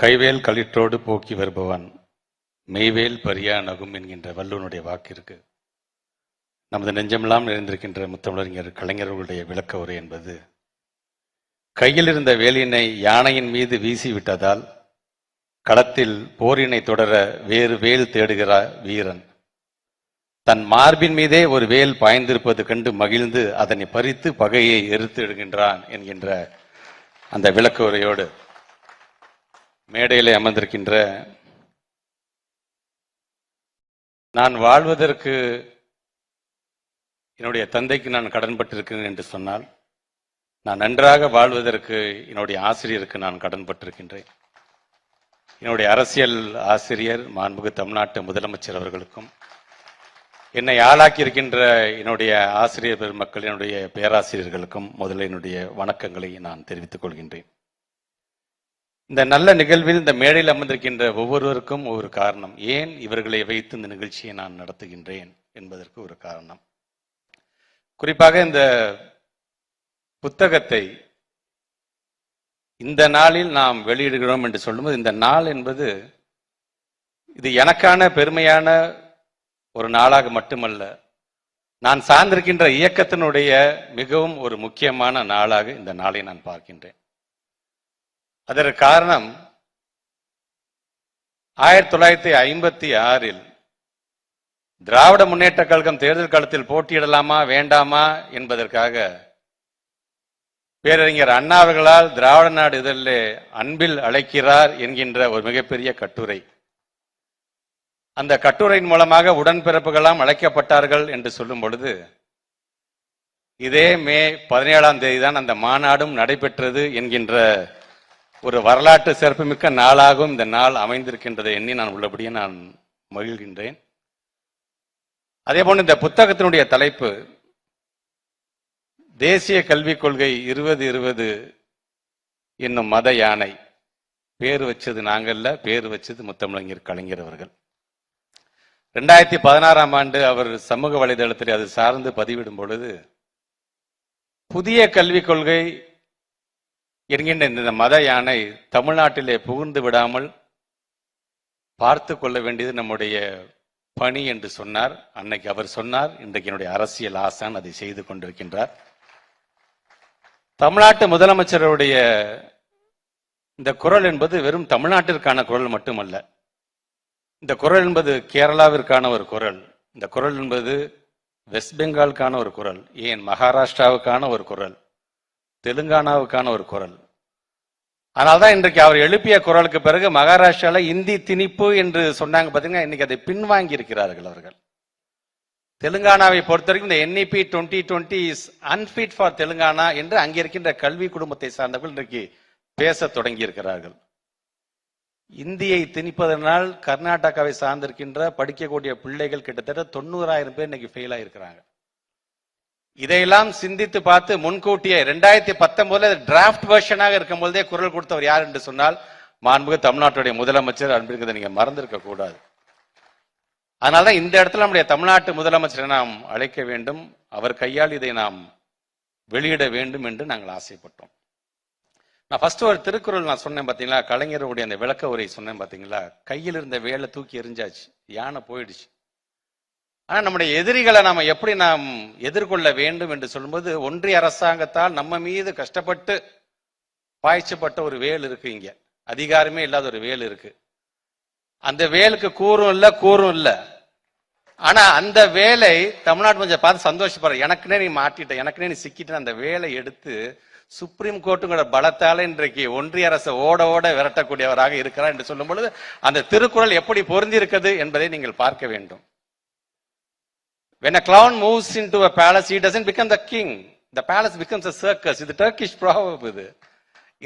கைவேல் களிற்றோடு போக்கி வருபவன் மெய்வேல் பரியா நகும் என்கின்ற வல்லுவனுடைய வாக்கு இருக்கு நமது நெஞ்சமெல்லாம் நிறைந்திருக்கின்ற முத்தமிழறிஞர் கலைஞர்களுடைய விளக்க உரை என்பது கையில் இருந்த வேலினை யானையின் மீது வீசி விட்டதால் களத்தில் போரினை தொடர வேறு வேல் தேடுகிறார் வீரன். தன் மார்பின் மீதே ஒரு வேல் பாய்ந்திருப்பது கண்டு மகிழ்ந்து அதனை பறித்து பகையை எரித்து இடுகின்றான் என்கின்ற அந்த விளக்க உரையோடு மேடையில் அமர்ந்திருக்கின்ற நான் வாழ்வதற்கு என்னுடைய தந்தைக்கு நான் கடன்பட்டிருக்கிறேன் என்று சொன்னால் நான் நன்றாக வாழ்வதற்கு என்னுடைய ஆசிரியருக்கு நான் கடன்பட்டிருக்கின்றேன். என்னுடைய அரசியல் ஆசிரியர் மாண்புகு தமிழ்நாட்டு முதலமைச்சர் அவர்களுக்கும் என்னை ஆளாக்கி இருக்கின்ற என்னுடைய ஆசிரியர் பெருமக்கள் என்னுடைய பேராசிரியர்களுக்கும் முதல்ல என்னுடைய வணக்கங்களை நான் தெரிவித்துக் கொள்கின்றேன். இந்த நல்ல நிகழ்வில் இந்த மேடையில் அமர்ந்திருக்கின்ற ஒவ்வொருவருக்கும் ஒரு காரணம். ஏன் இவர்களை வைத்து இந்த நிகழ்ச்சியை நான் நடத்துகின்றேன் என்பதற்கு ஒரு காரணம். குறிப்பாக இந்த புத்தகத்தை இந்த நாளில் நாம் வெளியிடுகிறோம் என்று சொல்லும்போது இந்த நாள் என்பது இது எனக்கான பெருமையான ஒரு நாளாக மட்டுமல்ல நான் சார்ந்திருக்கின்ற இயக்கத்தினுடைய மிகவும் ஒரு முக்கியமான நாளாக இந்த நாளை நான் பார்க்கின்றேன். அதற்கு காரணம் ஆயிரத்தி தொள்ளாயிரத்தி ஐம்பத்தி ஆறில் திராவிட முன்னேற்ற கழகம் தேர்தல் களத்தில் போட்டியிடலாமா வேண்டாமா என்பதற்காக பேரறிஞர் அண்ணா அவர்களால் திராவிட நாடு இதழில் அன்பில் அழைக்கிறார் என்கின்ற ஒரு மிகப்பெரிய கட்டுரை. அந்த கட்டுரையின் மூலமாக உடன்பிறப்புகளாம் அழைக்கப்பட்டார்கள் என்று சொல்லும் பொழுது இதே மே பதினேழாம் தேதி தான் அந்த மாநாடும் நடைபெற்றது என்கின்ற ஒரு வரலாற்று சிறப்புமிக்க நாளாகவும் இந்த நாள் அமைந்திருக்கின்றதை எண்ணி நான் உள்ளபடியே நான் மகிழ்கின்றேன். அதே போன்று இந்த புத்தகத்தினுடைய தலைப்பு தேசிய கல்விக் கொள்கை இருபது இருபது என்னும் மத யானை. பேர் வச்சது நாங்கள்ல பேர் வச்சது முத்தமிழங்கர் கலைஞர் அவர்கள். ரெண்டாயிரத்தி பதினாறாம் ஆண்டு அவர் சமூக வலைதளத்தில் அது சார்ந்து பதிவிடும் பொழுது புதிய கல்விக் கொள்கை என்கின்ற இந்த மத யானை தமிழ்நாட்டிலே புகுந்து விடாமல் பார்த்து கொள்ள வேண்டியது நம்முடைய பணி என்று சொன்னார். அன்னைக்கு அவர் சொன்னார். இன்றைக்கு என்னுடைய அரசியல் ஆசான் அதை செய்து கொண்டிருக்கின்றார். தமிழ்நாட்டு முதலமைச்சருடைய இந்த குரல் என்பது வெறும் தமிழ்நாட்டிற்கான குரல் மட்டுமல்ல. இந்த குரல் என்பது கேரளாவிற்கான ஒரு குரல். இந்த குரல் என்பது வெஸ்ட் பெங்காலுக்கான ஒரு குரல். ஏன் மகாராஷ்டிராவுக்கான ஒரு குரல். தெலுங்கானாவுக்கான ஒரு குரல். அதனால்தான் இன்றைக்கு அவர் எழுப்பிய குரலுக்கு பிறகு மகாராஷ்டிரால இந்தி திணிப்பு என்று சொன்னாங்க பாத்தீங்கன்னா இன்னைக்கு அதை பின்வாங்கி இருக்கிறார்கள் அவர்கள். தெலுங்கானாவை பொறுத்த வரைக்கும் இந்த NEP twenty twenty is unfit for Telangana என்று அங்கே இருக்கின்ற கல்வி குடும்பத்தை சார்ந்தவர்கள் இன்றைக்கு பேச தொடங்கி இருக்கிறார்கள் இந்தியை திணிப்பதனால் கர்நாடகாவை சார்ந்திருக்கின்ற படிக்கக்கூடிய பிள்ளைகள் கிட்டத்தட்ட தொண்ணூறாயிரம் பேர் இன்னைக்கு ஃபெயில் ஆயிருக்கிறாங்க. இதையெல்லாம் சிந்தித்து பார்த்து முன்கூட்டியே ரெண்டாயிரத்தி பத்தொன்பதுல டிராப்ட் வெர்ஷனாக இருக்கும் பொழுதே குரல் கொடுத்தவர் யார் என்று சொன்னால் மாண்புக தமிழ்நாட்டுடைய முதலமைச்சர் அன்பிருக்கிறத நீங்க மறந்திருக்க கூடாது. அதனாலதான் இந்த இடத்துல நம்முடைய தமிழ்நாட்டு முதலமைச்சரை நாம் அழைக்க வேண்டும். அவர் கையால் இதை நாம் வெளியிட வேண்டும் என்று நாங்கள் ஆசைப்பட்டோம். நான் ஃபர்ஸ்ட் ஒரு திருக்குறள் நான் சொன்னேன் பார்த்தீங்களா கலைஞருடைய அந்த விளக்க உரை சொன்னேன் பார்த்தீங்களா கையில் இருந்த வேலை தூக்கி எரிஞ்சாச்சு யானை போயிடுச்சு. ஆனா நம்முடைய எதிரிகளை நாம எப்படி நாம் எதிர்கொள்ள வேண்டும் என்று சொல்லும்போது ஒன்றிய அரசாங்கத்தால் நம்ம மீது கஷ்டப்பட்டு பாய்ச்சப்பட்ட ஒரு வேல் இருக்கு இங்க. அதிகாரமே இல்லாத ஒரு வேல் இருக்கு. அந்த வேலுக்கு கூறும் இல்லை கூறும் இல்லை. ஆனா அந்த வேலை தமிழ்நாட்டு கொஞ்சம் பார்த்து சந்தோஷப்படுற எனக்குனே நீ மாட்டிட்ட எனக்குனே நீ சிக்கிட்ட அந்த வேலை எடுத்து சுப்ரீம் கோர்ட்டுங்கிற பலத்தால இன்றைக்கு ஒன்றிய அரசை ஓட ஓட விரட்டக்கூடியவராக இருக்கிறார் என்று சொல்லும் பொழுது அந்த திருக்குறள் எப்படி பொருந்தி இருக்குது என்பதை நீங்கள் பார்க்க வேண்டும். When a clown moves into a palace, he doesn't become the king. The palace becomes a circus. இது டர்க்கிஷ் proverb இது.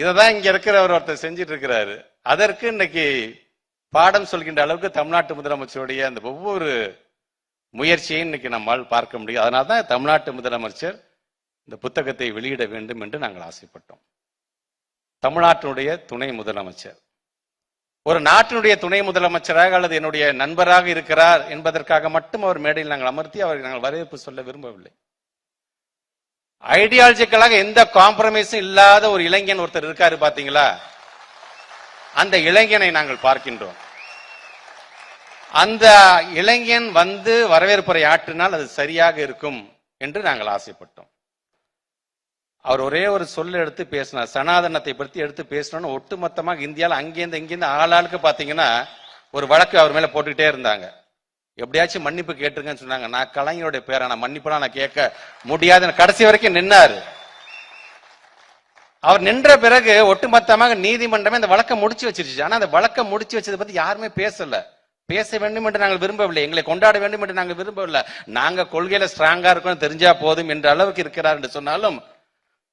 இததான் இங்க இருக்கிறவர் ஒருத்தர் செஞ்சிட்டு இருக்கிறாரு அதற்கு இன்னைக்கு பாடம் சொல்கின்ற அளவுக்கு தமிழ்நாட்டு முதலமைச்சருடைய அந்த ஒவ்வொரு முயற்சியையும் இன்னைக்கு நம்மால் பார்க்க முடியும். அதனால தான் தமிழ்நாட்டு முதலமைச்சர் இந்த புத்தகத்தை வெளியிட வேண்டும் என்று நாங்கள் ஆசைப்பட்டோம். தமிழ்நாட்டினுடைய துணை முதலமைச்சர். ஒரு நாட்டினுடைய துணை முதலமைச்சராக அல்லது என்னுடைய நண்பராக இருக்கிறார் என்பதற்காக மட்டும் அவர் மேடையில் நாங்கள் அமர்த்தி அவருக்கு நாங்கள் வரவேற்பு சொல்ல விரும்பவில்லை. ஐடியாலஜிக்கலாக எந்த காம்ப்ரமைஸும் இல்லாத ஒரு இளைஞன் ஒருத்தர் இருக்காரு பாத்தீங்களா? அந்த இளைஞனை நாங்கள் பார்க்கின்றோம். அந்த இளைஞன் வந்து வரவேற்புரை ஆற்றினால் அது சரியாக இருக்கும் என்று நாங்கள் ஆசைப்பட்டோம். அவர் ஒரே ஒரு சொல்ல எடுத்து பேசினார். சனாதனத்தை பற்றி எடுத்து பேசணும்னு ஒட்டுமொத்தமாக இந்தியாவில் அங்கேருந்து இங்கேருந்து ஆளாளுக்கு பார்த்தீங்கன்னா ஒரு வழக்கு அவர் மேலே போட்டுக்கிட்டே இருந்தாங்க. எப்படியாச்சும் மன்னிப்பு கேட்டுருங்கன்னு சொன்னாங்க. நான் கலைஞருடைய பேரை நான் மன்னிப்புலாம் நான் கேட்க முடியாதுன்னு கடைசி வரைக்கும் நின்னார். அவர் நின்ற பிறகு ஒட்டுமொத்தமாக நீதிமன்றமே அந்த வழக்கை முடிச்சு வச்சிருச்சு. ஆனால் அந்த வழக்கை முடிச்சு வச்சதை பற்றி யாருமே பேசல. பேச வேண்டும் என்று நாங்கள் விரும்பவில்லை. எங்களை கொண்டாட வேண்டும் என்று நாங்கள் விரும்பவில்லை. நாங்கள் கொள்கையில ஸ்ட்ராங்கா இருக்கணும் தெரிஞ்சா போதும் என்ற அளவுக்கு இருக்கிறார் என்று சொன்னாலும்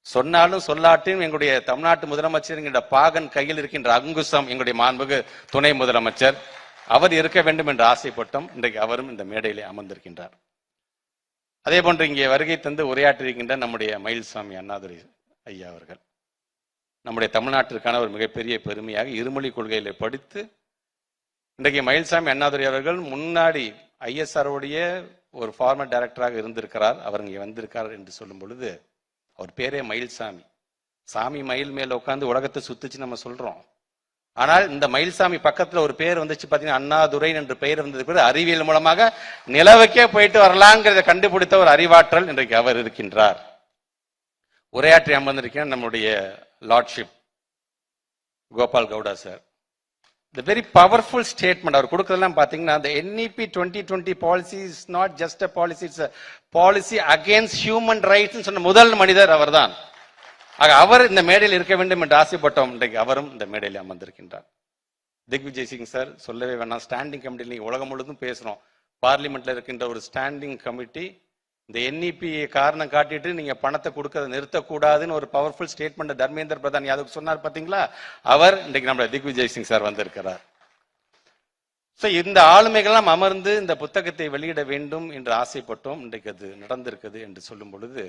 சொன்னாலும் சொல்லாட்டியும் எங்களுடைய தமிழ்நாட்டு முதலமைச்சர் என்கின்ற பாகன் கையில் இருக்கின்ற அங்குசம் எங்களுடைய மாண்புக்கு துணை முதலமைச்சர். அவர் இருக்க வேண்டும் என்று ஆசைப்பட்டோம் இன்றைக்கு அவரும் இந்த மேடையிலே அமர்ந்திருக்கின்றார். அதே போன்று இங்கே வருகை தந்து உரையாற்றிருக்கின்ற நம்முடைய மயில்சாமி அண்ணாதுரை ஐயா அவர்கள். நம்முடைய தமிழ்நாட்டிற்கான ஒரு மிகப்பெரிய பெருமையாக இருமொழி கொள்கையில படித்து இன்றைக்கு மயில்சாமி அண்ணாதுரை அவர்கள் முன்னாடி ஐஎஸ்ஆர் உடைய ஒரு ஃபார்மர் டைரக்டராக இருந்திருக்கிறார். அவர் இங்கே வந்திருக்கிறார் என்று சொல்லும் பொழுது அவர் பேரே மயில்சாமி. சாமி மயில் மேல உட்காந்து உலகத்தை சுத்துச்சு நம்ம சொல்றோம். ஆனால் இந்த மயில்சாமி பக்கத்துல ஒரு பேர் வந்துச்சு பாத்தீங்கன்னா அண்ணாதுரை என்ற பெயர் வந்தது பிறகு அறிவியல் மூலமாக நிலவுக்கே போயிட்டு வரலாங்கிறத கண்டுபிடித்த ஒரு அறிவாற்றல் இன்றைக்கு அவர் இருக்கின்றார். உரையாற்றி அமர்ந்திருக்கிற நம்முடைய lordship Gopal Gowda sir. The very powerful statement அவர் கொடுக்கறதெல்லாம் பாத்தீங்கன்னா அந்த NEP 2020 policy is not just a policy it's a policy against human rights சொன்ன முதல் மனிதர் அவர்தான். ஆக அவர் இந்த மேடையில் இருக்க வேண்டும் என்று ஆசைப்பட்டோம். இன்றைக்கு அவரும் இந்த மேடையில் அமர்ந்திருக்கின்றார். திக்விஜய் சிங் சார் சொல்லவே வேணாம். ஸ்டாண்டிங் கமிட்டியில் நீங்கள் உலகம் முழுதும் பேசுகிறோம் பார்லிமெண்ட்டில் இருக்கின்ற ஒரு ஸ்டாண்டிங் கமிட்டி இந்த என்இபி காரணம் காட்டிட்டு நீங்க பணத்தை கொடுக்கறத நிறுத்தக்கூடாதுன்னு ஒரு பவர்ஃபுல் ஸ்டேட்மெண்ட் தர்மேந்திர பிரதான் யாதவ் சொன்னார் பாத்தீங்களா? அவர் இன்றைக்கு நம்ம திக்விஜய் சிங் சார் வந்திருக்கிறார். ஸோ இந்த ஆளுமைகள்லாம் அமர்ந்து இந்த புத்தகத்தை வெளியிட வேண்டும் என்று ஆசைப்பட்டோம். இன்றைக்கு அது நடந்திருக்குது என்று சொல்லும் பொழுது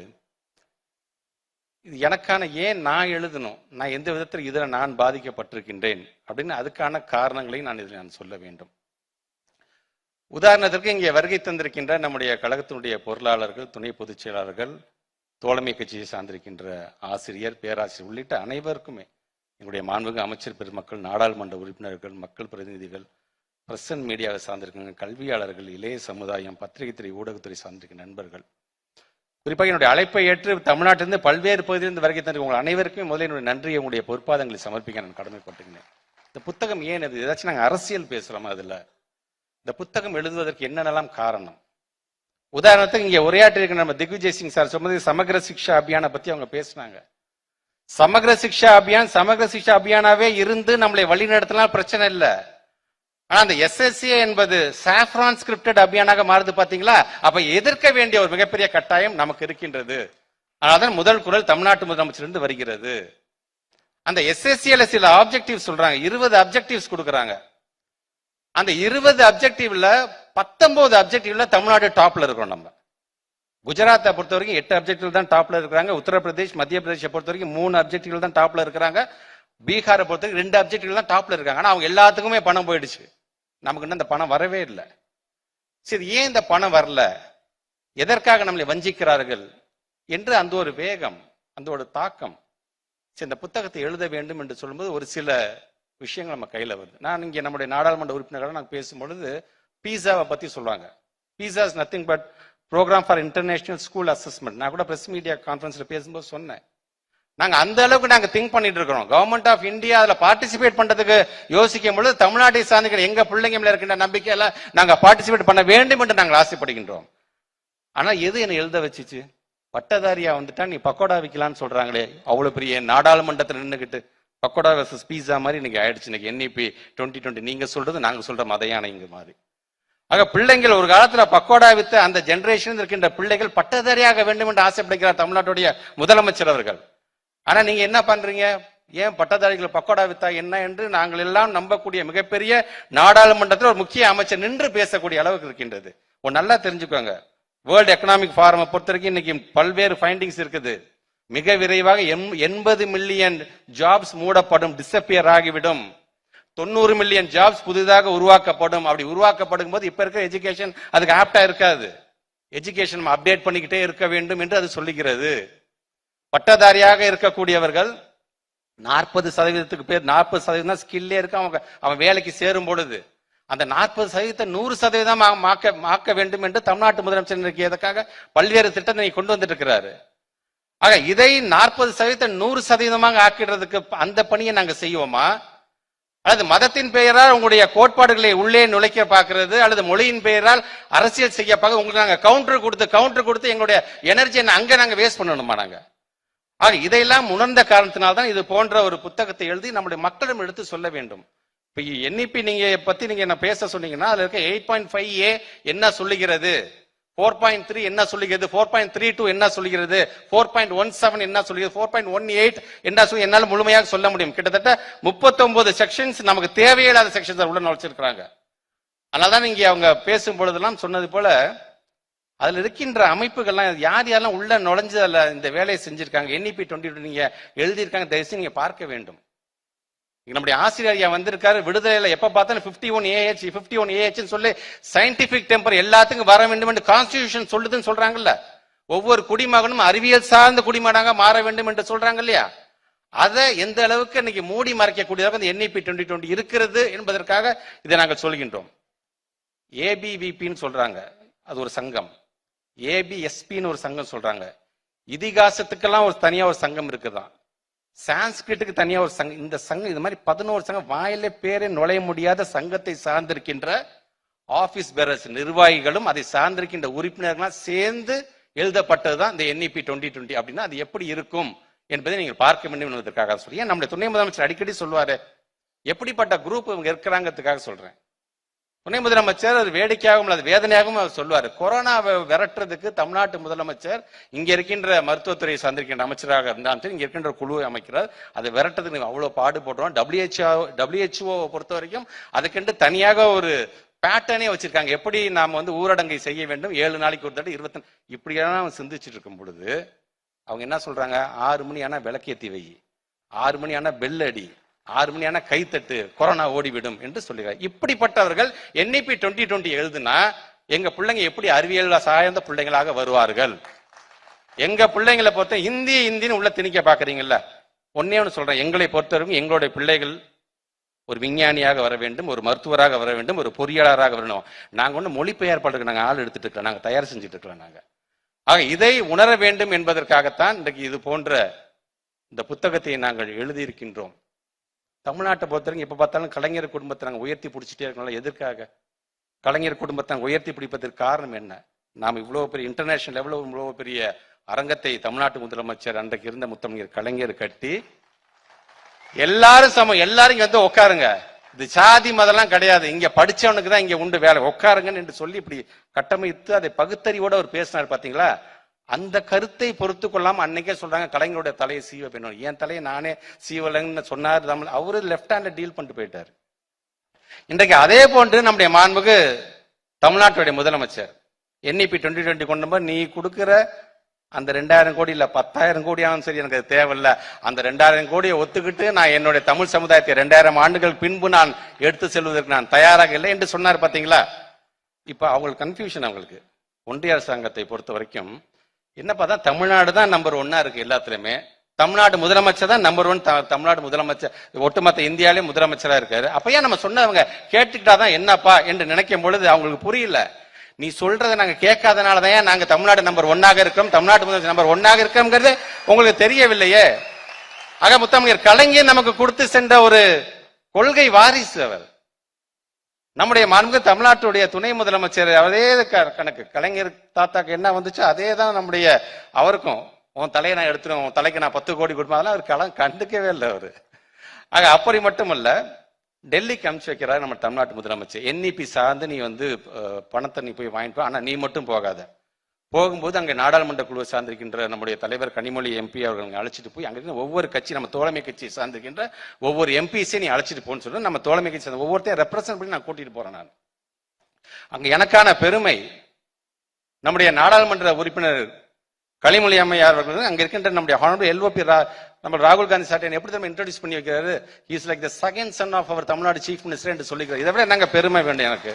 இது எனக்கான ஏன் நான் எழுதணும்? நான் எந்த விதத்தில் இதில் நான் பாதிக்கப்பட்டிருக்கின்றேன் அப்படின்னு அதுக்கான காரணங்களை நான் இதில் நான் சொல்ல வேண்டும். உதாரணத்திற்கு இங்கே வருகை தந்திருக்கின்ற நம்முடைய கழகத்தினுடைய பொருளாளர்கள் துணை பொதுச் செயலாளர்கள் தோழமை கட்சியை சார்ந்திருக்கின்ற ஆசிரியர் பேராசிரியர் உள்ளிட்ட அனைவருக்குமே எங்களுடைய மாண்புமிகு அமைச்சர் பெருமக்கள் நாடாளுமன்ற உறுப்பினர்கள் மக்கள் பிரதிநிதிகள் பிரஸ் அண்ட் மீடியாவை சார்ந்திருக்கின்ற கல்வியாளர்கள் இளைய சமுதாயம் பத்திரிகை துறை ஊடகத்துறை சார்ந்திருக்கிற நண்பர்கள். குறிப்பாக என்னுடைய அழைப்பை ஏற்று தமிழ்நாட்டிலிருந்து பல்வேறு பகுதியிலிருந்து வருகை தந்திருக்க உங்கள் அனைவருக்குமே முதல்ல என்னுடைய நன்றியை உங்களுடைய பொறுப்பாதங்களை சமர்ப்பிக்க நான் கடமைப்பட்டிருக்கிறேன் இந்த புத்தகம் ஏன் அது? ஏதாச்சும் நாங்கள் அரசியல் பேசுகிறோமா அதில்? இந்த புத்தகம் எழுதுவதற்கு என்னென்னலாம் காரணம்? உதாரணத்துக்கு இங்கே உரையாற்றிருக்கிற நம்ம திக்விஜய் சிங் சார் சொன்னது சமகிர சிக்ஷா அபியானை பற்றி அவங்க பேசினாங்க. சமக்ர சிக்ஷா அபியான் சமக்ர சிக்ஷா அபியானாவே இருந்து நம்மளை வழி நடத்தினால் பிரச்சனை இல்லை. ஆனா அந்த எஸ்எஸ்சி என்பது சாஃப்ரான் ஸ்கிரிப்டட் அபியானாக மாறுது பாத்தீங்களா? அப்ப எதிர்க்க வேண்டிய ஒரு மிகப்பெரிய கட்டாயம் நமக்கு இருக்கின்றது. அதனால்தான் முதல் குரல் தமிழ்நாட்டு முதலமைச்சரிலிருந்து வருகிறது. அந்த எஸ்எஸ்சியில சில ஆப்ஜெக்டிவ் சொல்றாங்க. இருபது அப்ஜெக்டிவ்ஸ் கொடுக்குறாங்க. அந்த இருபது அப்ஜெக்டிவ்ல பத்தொன்பது அப்ஜெக்டிவ்ல தமிழ்நாடு டாப்ல இருக்கிறோம் நம்ம. குஜராத்தை பொறுத்த வரைக்கும் எட்டு அப்ஜெக்டிவ் தான் டாப்ல இருக்கிறாங்க. உத்தரப்பிரதேஷ் மத்திய பிரதேச பொறுத்த வரைக்கும் மூணு அப்ஜெக்டிவ் தான் டாப்ல இருக்கிறாங்க. பீகாரை பொறுத்த வரைக்கும் ரெண்டு அப்ஜெக்டிவ் தான் டாப்ல இருக்காங்க. ஆனா அவங்க எல்லாத்துக்குமே பணம் போயிடுச்சு. நமக்கு இன்னும் இந்த பணம் வரவே இல்லை. சரி ஏன் இந்த பணம் வரல? எதற்காக நம்மளை வஞ்சிக்கிறார்கள்? என்று அந்த ஒரு வேகம் அந்த ஒரு தாக்கம். சரி இந்த புத்தகத்தை எழுத வேண்டும் என்று சொல்லும்போது ஒரு சில விஷயங்கள் நம்ம கையில் வருது. நான் இங்கே நம்முடைய நாடாளுமன்ற உறுப்பினர்கள் நாங்கள் பேசும்பொழுது பீஸாவை பற்றி சொல்லுவாங்க PISA is nothing but program for international school assessment நான் கூட ப்ரெஸ் மீடியா கான்ஃபரன்ஸில் பேசும்போது சொன்னேன். நாங்கள் அந்த அளவுக்கு நாங்கள் திங்க் பண்ணிட்டு இருக்கிறோம். கவர்மெண்ட் ஆஃப் இந்தியா அதில் பார்ட்டிசிபேட் பண்ணுறதுக்கு யோசிக்கும் பொழுது தமிழ்நாட்டை சார்ந்திருக்கிற எங்கள் பிள்ளைங்க மேலே இருக்கின்ற நம்பிக்கையில் நாங்கள் பார்ட்டிசிபேட் பண்ண வேண்டும் என்று நாங்கள் ஆசைப்படுகின்றோம். ஆனால் எது என்னை எழுத வச்சுச்சு? பட்டதாரியா வந்துட்டா நீ பக்கோடா விற்கலாம்னு சொல்றாங்களே. அவ்வளவு பெரிய நாடாளுமன்றத்தில் நின்றுக்கிட்டு பக்கோடா வெர்சஸ் பீஸா மாதிரி இன்னைக்கு ஆயிடுச்சு. இன்னைக்கு என்இபி டுவெண்ட்டி டுவெண்ட்டி நீங்க சொல்றது நாங்க சொல்ற மதையான இங்க மாதிரி. ஆக பிள்ளைங்கள் ஒரு காலத்துல பக்கோடா வித்து அந்த ஜெனரேஷன் இருக்கின்ற பிள்ளைகள் பட்டதாரியாக வேண்டும் என்று ஆசைப்படுகிறார் தமிழ்நாட்டுடைய முதலமைச்சர் அவர்கள். ஆனா நீங்க என்ன பண்றீங்க? ஏன் பட்டதாரிகள் பக்கோடா வித்தா என்ன என்று நாங்கள் எல்லாம் நம்பக்கூடிய மிகப்பெரிய நாடாளுமன்றத்தில் ஒரு முக்கிய அமைச்சர் நின்று பேசக்கூடிய அளவுக்கு இருக்கின்றது. ஒரு நல்லா தெரிஞ்சுக்கோங்க. வேர்ல்டு எக்கனாமிக் ஃபாரமை பொறுத்த வரைக்கும் இன்னைக்கு பல்வேறு ஃபைண்டிங்ஸ் இருக்குது. மிக விரைவாக எம்- எண்பது மில்லியன் ஜாப்ஸ் மூடப்படும் டிசப்பியர் ஆகிவிடும். தொண்ணூறு மில்லியன் ஜாப்ஸ் புதிதாக உருவாக்கப்படும். அப்படி உருவாக்கப்படும் போது இப்ப இருக்கிற எஜுகேஷன் அதுக்கு ஆப்டா இருக்காது. எஜுகேஷன் அப்டேட் பண்ணிக்கிட்டே இருக்க வேண்டும் என்று அது சொல்லுகிறது. பட்டதாரியாக இருக்கக்கூடியவர்கள் நாற்பது சதவீதத்துக்கு பேர் நாற்பது சதவீதம் தான் ஸ்கில்லே இருக்கு. அவங்க அவன் வேலைக்கு சேரும் பொழுது அந்த நாற்பது சதவீதத்தை நூறு சதவீதம் மாக்க மாக்க வேண்டும் என்று தமிழ்நாட்டு முதலமைச்சர் இன்றைக்கு பல்வேறு திட்டத்தை கொண்டு வந்துட்டு இருக்கிறாரு. ஆக இதை நாற்பது சதவீதத்தை நூறு சதவீதமாக ஆக்கிடுறதுக்கு அந்த பணியை நாங்கள் செய்வோமா? அல்லது மதத்தின் பெயரால் உங்களுடைய கோட்பாடுகளை உள்ளே நுழைக்க பார்க்கறது அல்லது மொழியின் பெயரால் அரசியல் செய்ய பார்க்க உங்களுக்கு நாங்கள் கவுண்டர் கொடுத்து கவுண்டர் கொடுத்து எங்களுடைய எனர்ஜியை அங்க நாங்கள் வேஸ்ட் பண்ணணுமா நாங்கள் ஆக இதையெல்லாம் உணர்ந்த காரணத்தினால்தான் இது போன்ற ஒரு புத்தகத்தை எழுதி நம்முடைய மக்களிடம் எடுத்து சொல்ல வேண்டும். இப்போ என்இபி நீங்க பத்தி நீங்க என்ன பேச சொன்னீங்கன்னா அதுல இருக்க எயிட் பாயிண்ட் ஃபைவ் ஏ என்ன சொல்லுகிறது? ஃபோர் பாயிண்ட் த்ரீ என்ன சொல்லுகிறது? ஃபோர் பாயிண்ட் த்ரீ டூ என்ன சொல்லுகிறது? ஃபோர் பாயிண்ட் ஒன் செவன் என்ன சொல்லுகிறது? ஃபோர் பாயிண்ட் ஒன் எயிட் என்ன சொல்லி என்னால் முழுமையாக சொல்ல முடியும். கிட்டத்தட்ட முப்பத்தொன்பது செக்ஷன்ஸ் நமக்கு தேவையில்லாத செக்ஷன்ஸ் உள்ள நுழைச்சிருக்கிறாங்க. அதனால்தான் இங்கே அவங்க பேசும் பொழுதெல்லாம் சொன்னது போல அதில் இருக்கின்ற அமைப்புகள்லாம் யார் யாரெல்லாம் உள்ள நுழைஞ்சு அதில் இந்த வேலையை செஞ்சிருக்காங்க? என்இபி டுவெண்ட்டி நீங்கள் எழுதியிருக்காங்க. தயவுசெய்து நீங்கள் பார்க்க வேண்டும். நம்முடைய ஆசிரியர் ஐயா வந்திருக்காரு. விடுதலையில எப்ப பார்த்தாலும் 51 one A H fifty one A H சொல்லி சயின்டிபிக் டெம்பர் எல்லாத்துக்கும் வர வேண்டும் என்று கான்ஸ்டிடியூஷன் சொல்லுதுன்னு சொல்றாங்கல்ல. ஒவ்வொரு குடிமகனும் அறிவியல் சார்ந்த குடிமகனாக மாற வேண்டும் என்று சொல்றாங்க இல்லையா அதை எந்த அளவுக்கு இன்னைக்கு மூடி மறைக்கக்கூடியதாக இந்த என்இபி டுவெண்ட்டி டுவெண்ட்டி இருக்கிறது என்பதற்காக இதை நாங்கள் சொல்கின்றோம். ஏபிவிபின்னு சொல்றாங்க. அது ஒரு சங்கம். ஏபிஎஸ்பின்னு ஒரு சங்கம் சொல்றாங்க. இதிகாசத்துக்கெல்லாம் ஒரு தனியா ஒரு சங்கம் இருக்குதான். சான்ஸ்கிரிட்டுக்கு தனியா ஒரு சங்கம் இந்த சங்கம் இது மாதிரி பதினோரு சங்கம் வாயிலே பேரே நுழைய முடியாத சங்கத்தை சார்ந்திருக்கின்ற ஆபீஸ் பேரர்ஸ் நிர்வாகிகளும் அதை சார்ந்திருக்கின்ற உறுப்பினர்களாம் சேர்ந்து எழுதப்பட்டதுதான் இந்த என்இபி டுவெண்ட்டி டுவெண்ட்டி அப்படின்னா அது எப்படி இருக்கும் என்பதை நீங்கள் பார்க்க வேண்டும் என்பதற்காக சொல்லி ஏன் நம்முடைய துணை முதலமைச்சர் அடிக்கடி சொல்லுவாரு எப்படிப்பட்ட குரூப் இவங்க இருக்கிறாங்கிறதுக்காக சொல்றேன். துணை முதலமைச்சர் அது வேடிக்கையாகவும் அது வேதனையாகவும் அவர் சொல்லுவார். கொரோனாவை விரட்டுறதுக்கு தமிழ்நாட்டு முதலமைச்சர் இங்க இருக்கின்ற மருத்துவத்துறை சார்ந்திருக்கின்ற அமைச்சராக இருந்தாலும் சரி இங்க இருக்கின்ற குழுவை அமைக்கிறார். அதை விரட்டுறதுக்கு அவ்வளவு பாடுபடுறோம் டபிள்யூஹெச்ஓ டபிள்யூஹெச்ஓவை பொறுத்த வரைக்கும் அதுக்கென்று தனியாக ஒரு பேட்டர்னே வச்சிருக்காங்க. எப்படி நாம வந்து ஊரடங்கை செய்ய வேண்டும்? ஏழு நாளைக்கு ஒரு தடவை இருபத்தி இப்படியெல்லாம் சிந்திச்சுட்டு இருக்கும் பொழுது அவங்க என்ன சொல்றாங்க? ஆறு மணி ஆனா விளக்கேத்தி வை. ஆறு மணி ஆனா பெல் அடி. ஆறு மணி ஆனா கைத்தட்டு கொரோனா ஓடிவிடும் என்று சொல்லுகிறார். இப்படிப்பட்டவர்கள் என்ஐபி டுவெண்ட்டி டுவெண்ட்டி எழுதுனா எங்க பிள்ளைங்க எப்படி அறிவியல் சார்ந்த பிள்ளைங்களாக வருவார்கள்? எங்க பிள்ளைங்களை பொறுத்த இந்தி இந்தின்னு உள்ள திணிக்க பாக்குறீங்கல்ல ஒன்னே ஒன்று சொல்றேன். எங்களை பொறுத்தவரைக்கும் எங்களுடைய பிள்ளைகள் ஒரு விஞ்ஞானியாக வர வேண்டும் ஒரு மருத்துவராக வர வேண்டும் ஒரு பொறியாளராக வரணும் நாங்கள் ஒன்றும் மொழிபெயர்ப்பாளருக்கு நாங்கள் ஆள் எடுத்துட்டு இருக்கோம் நாங்கள் தயார் செஞ்சுட்டு இருக்கோம் நாங்கள் ஆக இதை உணர வேண்டும் என்பதற்காகத்தான் இன்றைக்கு இது போன்ற இந்த புத்தகத்தை நாங்கள் எழுதியிருக்கின்றோம். தமிழ்நாட்டை பொறுத்தவரைக்கும் எப்போ பார்த்தாலும் கலைஞர் குடும்பத்தை நாங்கள் உயர்த்தி பிடிச்சிட்டே இருக்கோம்ல எதற்காக? கலைஞர் குடும்பத்தை நாங்கள் உயர்த்தி பிடிப்பதற்கு காரணம் என்ன? நாம் இவ்வளோ பெரிய இன்டர்நேஷனல் லெவலில் இவ்வளோ பெரிய அரங்கத்தை தமிழ்நாட்டு முதலமைச்சர் அன்றைக்கு இருந்த முத்தமிழர் கலைஞர் கட்டி எல்லாரும் சமம் எல்லாரும் இங்கே வந்து உட்காருங்க இது சாதி மதம்லாம் கிடையாது. இங்க படிச்சவனுக்கு தான் இங்க உண்டு வேலை. உட்காருங்கன்னு என்று சொல்லி இப்படி கட்டமைத்து அதை பகுத்தறிவோட அவர் பேசினார் பாத்தீங்களா? அந்த கருத்தை பொறுத்து கொள்ளாம அன்னைக்கே சொல்றாங்க கலைஞருடைய தலையை சீவ வேணும். என் தலையை நானே சீவலங்கன்னு சொன்னார் தமிழ் அவரு லெஃப்ட் ஹேண்ட்ல டீல் பண்ணிட்டு போயிட்டாரு. இன்றைக்கு அதே போன்று நம்முடைய மாண்புக்கு தமிழ்நாட்டுடைய முதலமைச்சர் என்இபி டுவெண்ட்டி டுவெண்ட்டி கொண்டு போய் நீ கொடுக்குற அந்த ரெண்டாயிரம் கோடி இல்ல பத்தாயிரம் கோடியாவும் சரி எனக்கு அது தேவையில்ல. அந்த ரெண்டாயிரம் கோடியை ஒத்துக்கிட்டு நான் என்னுடைய தமிழ் சமுதாயத்தை ரெண்டாயிரம் ஆண்டுகள் பின்பு நான் எடுத்து செல்வதற்கு நான் தயாராக இல்லை என்று சொன்னார் பாத்தீங்களா? இப்ப அவங்களுக்கு கன்ஃபியூஷன் அவங்களுக்கு. ஒன்றிய அரசாங்கத்தை பொறுத்த வரைக்கும் என்னப்பா தான் தமிழ்நாடு தான் நம்பர் ஒன்னா இருக்கு எல்லாத்துலயுமே. தமிழ்நாடு முதலமைச்சர் தான் நம்பர் ஒன் தமிழ்நாடு முதலமைச்சர் ஒட்டுமொத்த இந்தியாவிலே முதலமைச்சரா இருக்காரு. அப்பயே நம்ம சொன்னவங்க கேட்டுக்கிட்டாதான் என்னப்பா என்று நினைக்கும் பொழுது அவங்களுக்கு புரியல. நீ சொல்றதை நாங்க கேட்காதனால ஏன் நாங்க தமிழ்நாடு நம்பர் ஒன்னாக இருக்கிறோம் தமிழ்நாடு முதலமைச்சர் நம்பர் ஒன்னாக இருக்கிறோம்ங்கிறது உங்களுக்கு தெரியவில்லையே? ஆக முத்தமிழர் கலைஞர் நமக்கு கொடுத்து சென்ற ஒரு கொள்கை வாரிசு அவர். நம்முடைய மாண்பு தமிழ்நாட்டுடைய துணை முதலமைச்சர் அதே க- கணக்கு கலைஞர் தாத்தாக்கு என்ன வந்துச்சோ அதே தான் நம்முடைய அவருக்கும். உன் தலையை நான் எடுத்துருவேன் உன் தலைக்கு நான் பத்து கோடி கொடுப்பேன். அதெல்லாம் அவர் களம் கண்டுக்கவே இல்லை அவர். ஆக அப்படி மட்டுமல்ல டெல்லிக்கு அனுப்பிச்சு வைக்கிறாரு நம்ம தமிழ்நாட்டு முதலமைச்சர். என்இபி சார்ந்து நீ வந்து பணத்தை நீ போய் வாங்கிட்டு வா. நீ மட்டும் போகாத. போகும்போது அங்கே நாடாளுமன்ற குழுவை சார்ந்திருக்கின்ற நம்முடைய தலைவர் கனிமொழி எம்பி அவர்கள் அழைச்சிட்டு போய் அங்கே ஒவ்வொரு கட்சி நம்ம தோழமை கட்சியை சார்ந்திருக்கின்ற ஒவ்வொரு எம்பிஸையும் நீ அழைச்சிட்டு போன்னு சொல்லி நம்ம தோழமை கட்சி சார்ந்த ஒவ்வொருத்தையும் ரெப்ரசன்ட் பண்ணி நான் கூட்டிட்டு போறேன் நான். அங்க எனக்கான பெருமை நம்முடைய நாடாளுமன்ற உறுப்பினர் கனிமொழி அம்மையார் அவர்கள் அங்க இருக்கின்ற நம்முடைய ஹானரபிள் எல்ஓபி நம்ம ராகுல் காந்தி சாட்டை எப்படி நம்ம இன்ட்ரோடியூஸ் பண்ணி வைக்கிறாரு? Is like the second son of our Tamil Nadu chief minister என்று சொல்லிக்கிறார். இதை விட நாங்க பெருமை வேண்டும் எனக்கு?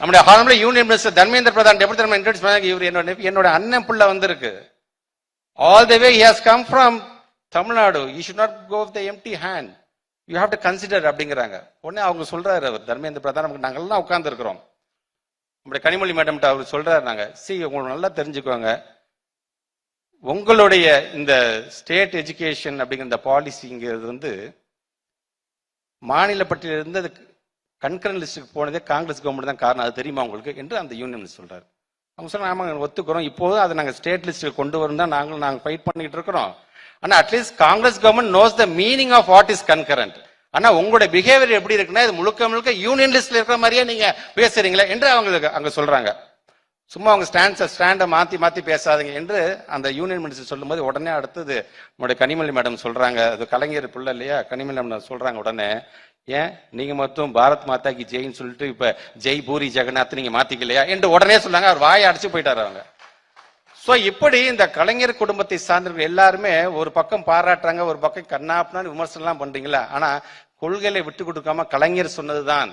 நம்முடைய honourable union minister Dharmendra Pradhan deputy நம்ம இன்ட்ரோடியூஸ் பண்ணாங்க. இவர் என்னோட என்னோட அண்ணன் புள்ள வந்திருக்கு. All the way he has come from Tamil Nadu you should not go the empty hand you have to consider அப்படிங்கிறாங்க. உடனே அவங்க சொல்றாரு அவர் தர்மேந்திர பிரதான் நமக்கு நாங்கெல்லாம் உட்கார்ந்து நம்முடைய கனிமொழி மேடம்கிட்ட அவர் சொல்றாரு நாங்க. சி உங்களுக்கு நல்லா தெரிஞ்சுக்கோங்க. உங்களுடைய இந்த ஸ்டேட் எஜுகேஷன் அப்படிங்கிற இந்த பாலிசிங்கிறது வந்து மாநில பட்டியலிருந்து அது கண்கரன் லிஸ்ட்டுக்கு போனதே காங்கிரஸ் கவர்மெண்ட் தான் காரணம். அது தெரியுமா உங்களுக்கு? என்று அந்த யூனியன் சொல்றாரு. அவங்க சொன்னாங்க ஆமாங்க ஒத்துக்கிறோம். இப்போதும் அதை நாங்கள் ஸ்டேட் லிஸ்ட்டுக்கு கொண்டு வரும் தான் நாங்களும் நாங்கள் ஃபைட் பண்ணிட்டு இருக்கிறோம். ஆனால் at least Congress government knows the meaning of what is concurrent ஆனால் உங்களுடைய பிஹேவியர் எப்படி இருக்குன்னா இது முழுக்க முழுக்க யூனியன் லிஸ்ட்ல இருக்கிற மாதிரியே நீங்க பேசுறீங்களே என்று அவங்களுக்கு அங்கே சொல்றாங்க. சும்மா அவங்க ஸ்டாண்ட்ஸை ஸ்டாண்டை மாற்றி மாற்றி பேசாதீங்க என்று அந்த யூனியன் மினிஸ்டர் சொல்லும்போது உடனே அடுத்தது நம்முடைய கனிமொழி மேடம் சொல்கிறாங்க அது கலைஞர் பிள்ளை இல்லையா? கனிமொழி மேடம் சொல்கிறாங்க உடனே ஏன்? நீங்க மொத்தம் பாரத் மாதா கி ஜெயின்னு சொல்லிட்டு இப்ப ஜெய் பூரி ஜெகநாத் நீங்க மாத்திக்கலையா? என்று உடனே சொன்னாங்க. அவர் வாயை அடிச்சு போயிட்டாரு அவங்க. சோ இப்படி இந்த கலைஞர் குடும்பத்தை சார்ந்தவர்கள் எல்லாருமே ஒரு பக்கம் பாராட்டுறாங்க ஒரு பக்கம் கண்ணாப்னான்னு விமர்சனம் எல்லாம் பண்றீங்களா? ஆனா கொள்கைகளை விட்டு கொடுக்காம கலைஞர் சொன்னதுதான்.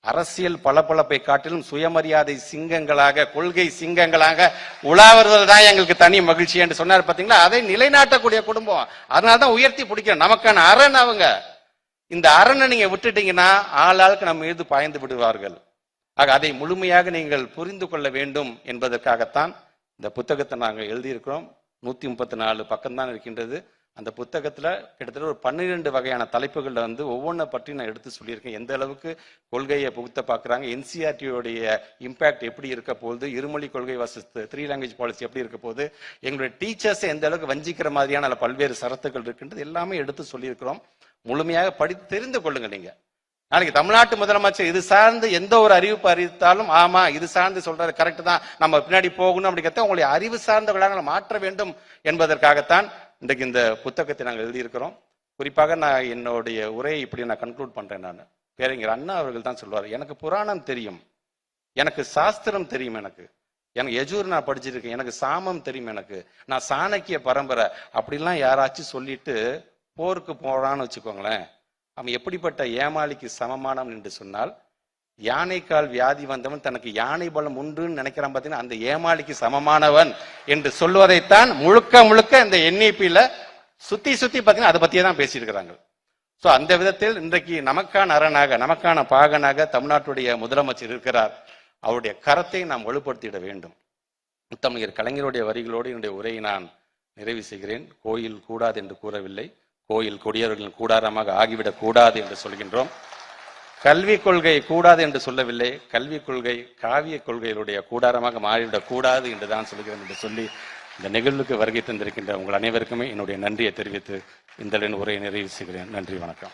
அரசியல் பளபளப்பை காட்டிலும் சுயமரியாதை சிங்கங்களாக கொள்கை சிங்கங்களாக உலாவருவது தான் எங்களுக்கு தனி மகிழ்ச்சி என்று சொன்னார். பாத்தீங்களா? அதை நிலைநாட்டக்கூடிய குடும்பம். அதனாலதான் உயர்த்தி பிடிக்கணும் நமக்கான அரண் அவங்க. இந்த அரணை நீங்க விட்டுட்டீங்கன்னா ஆளாளுக்கு நம்ம மீது பாய்ந்து விடுவார்கள். ஆக அதை முழுமையாக நீங்கள் புரிந்து கொள்ள வேண்டும் என்பதற்காகத்தான் இந்த புத்தகத்தை நாங்கள் எழுதியிருக்கிறோம். நூத்தி முப்பத்தி நாலு பக்கம் தான் இருக்கின்றது. அந்த புத்தகத்துல கிட்டத்தட்ட ஒரு பன்னிரெண்டு வகையான தலைப்புகள்ல வந்து ஒவ்வொன்றை பற்றி நான் எடுத்து சொல்லியிருக்கேன். எந்த அளவுக்கு கொள்கையை புகுத்த பார்க்குறாங்க என்சிஆர்டியோடைய இம்பாக்ட் எப்படி இருக்க போகுது இருமொழி கொள்கை வசஸ் த்ரீ லாங்குவேஜ் பாலிசி எப்படி இருக்க போகுது எங்களுடைய டீச்சர்ஸ் எந்த அளவுக்கு வஞ்சிக்கிற மாதிரியான பல்வேறு சரத்துகள் இருக்கின்றது எல்லாமே எடுத்து சொல்லியிருக்கிறோம். முழுமையாக படித்து தெரிந்து கொள்ளுங்க நீங்க. நாளைக்கு தமிழ்நாட்டு முதலமைச்சர் இது சார்ந்து எந்த ஒரு அறிவிப்பு அறிவித்தாலும் ஆமா இது சார்ந்து சொல்றது கரெக்ட் தான். நம்ம பின்னாடி போகணும் அப்படிங்கிறத உங்களுடைய அறிவு சார்ந்தவர்களாக மாற்ற வேண்டும் என்பதற்காகத்தான் இன்றைக்கு இந்த புத்தகத்தை நாங்கள் எழுதியிருக்கிறோம். குறிப்பாக நான் என்னுடைய உரையை இப்படி நான் கன்க்ளூட் பண்றேன் நான். பேரறிஞர் அண்ணா அவர்கள் தான் சொல்வார் எனக்கு புராணம் தெரியும். எனக்கு சாஸ்திரம் தெரியும் எனக்கு. எனக்கு எஜூர் நான் படிச்சிருக்கேன். எனக்கு சாமம் தெரியும் எனக்கு. நான் சாணக்கிய பரம்பரை. அப்படிலாம் யாராச்சும் சொல்லிட்டு போருக்கு போறான்னு வச்சுக்கோங்களேன். அவன் எப்படிப்பட்ட ஏமாளிக்கு சமமானவன் என்று சொன்னால் யானைக்கால் வியாதி வந்தவன் தனக்கு யானை பலம் உண்டுன்னு நினைக்கிறான் பார்த்தீங்கன்னா அந்த ஏமாளிக்கு சமமானவன் என்று சொல்வதைத்தான் முழுக்க முழுக்க இந்த என்இபியில சுத்தி சுத்தி பார்த்தீங்கன்னா அதை பத்தியே தான் பேசியிருக்கிறாங்க ஸோ அந்த விதத்தில் இன்றைக்கு நமக்கான அரணாக நமக்கான பாகனாக தமிழ்நாட்டுடைய முதலமைச்சர் இருக்கிறார். அவருடைய கரத்தை நாம் வலுப்படுத்திட வேண்டும். முத்தமிழர் கலைஞருடைய வரிகளோடு என்னுடைய உரையை நான் நிறைவு செய்கிறேன். கோயில் கூடாது என்று கூறவில்லை. கோயில் கொடியவர்களின் கூடாரமாக ஆகிவிடக் கூடாது என்று சொல்கின்றோம். கல்விக் கொள்கை கூடாது என்று சொல்லவில்லை. கல்விக் கொள்கை காவிய கொள்கைகளுடைய கூடாரமாக மாறிவிடக் கூடாது என்று தான் சொல்கிறேன் என்று சொல்லி இந்த நிகழ்வுக்கு வருகை தந்திருக்கின்ற உங்கள் அனைவருக்குமே என்னுடைய நன்றியை தெரிவித்து இந்த உரையை நிறைவு செய்கிறேன். நன்றி வணக்கம்.